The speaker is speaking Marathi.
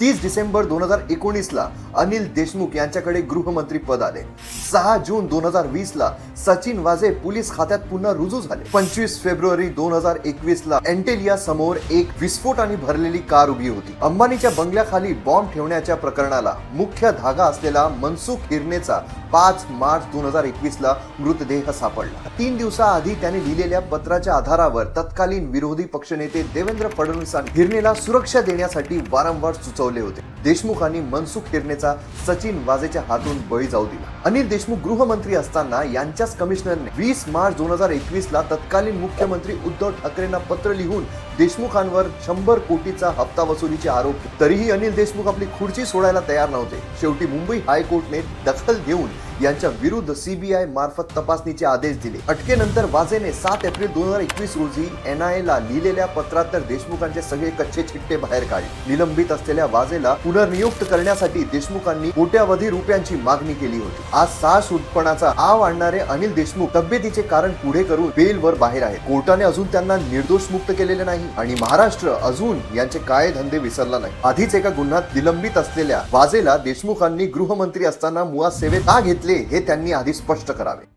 तीस डिसेंबर दोन हजार एकोणीसला अनिल देशमुख यांच्याकडे गृहमंत्री पद आले. सहा जून दोन हजार वीसला सचिन वाझे पोलीस खात्यात पुन्हा रुजू झाले. पंचवीस फेब्रुवारी दोन हजार एकवीसला एंटेलिया समोर एक विस्फोटाने भरलेली कार उभी होती. अंबानीच्या बंगल्याखाली बॉम्ब ठेवण्याच्या प्रकरणाला मुख्य धागा असलेला मनसुख हिरनेचा पाच मार्च दोन हजार एकवीसला मृतदेह सापडला. तीन दिवसाआधी त्याने लिहिलेल्या पत्राच्या आधारावर तत्कालीन विरोधी पक्षनेते देवेंद्र फडणवीसांनी हिरनेला सुरक्षा देण्यासाठी वारंवार सुचवले. होते देशमुखांनी मनसुख हिरणेचा सचिन वाजेच्या हातून बळी जाऊ दिला. अनिल देशमुख गृहमंत्री असताना यांच्याच कमिशनरने वीस मार्च दोन हजार एकवीस ला तत्कालीन मुख्यमंत्री उद्धव ठाकरेंना पत्र लिहून देशमुखांवर शंभर कोटीचा हप्ता वसुलीचे आरोप तरीही अनिल देशमुख आपली खुर्ची सोडायला तयार नव्हते. शेवटी मुंबई हायकोर्टने दखल घेऊन यांच्या विरुद्ध सीबीआय मार्फत तपासणीचे आदेश दिले. अटकेनंतर वाजेने सात एप्रिल दोन हजार एकवीस रोजी एनआयए ला लिहिलेल्या पत्रात तर देशमुखांचे सगळे कच्चे चिट्टे बाहेर काढले. निलंबित असलेल्या वाजेला पुनर्नियुक्त करण्यासाठी देशमुखांनी कोट्यावधी रुपयांची मागणी केली होती. आज साहस उत्पन्नाचा आव आणणारे अनिल देशमुख तब्येतीचे कारण पुढे करून बेलवर बाहेर आहेत. कोर्टाने अजून त्यांना निर्दोष मुक्त केलेले नाही आणि महाराष्ट्र अजून यांचे काय धंदे विसरला नाही. आधीच एका गुन्ह्यात निलंबित असलेल्या वाजेला देशमुखांनी गृहमंत्री असताना मुळात सेवेत का घेतले हे त्यांनी आधी स्पष्ट करावे.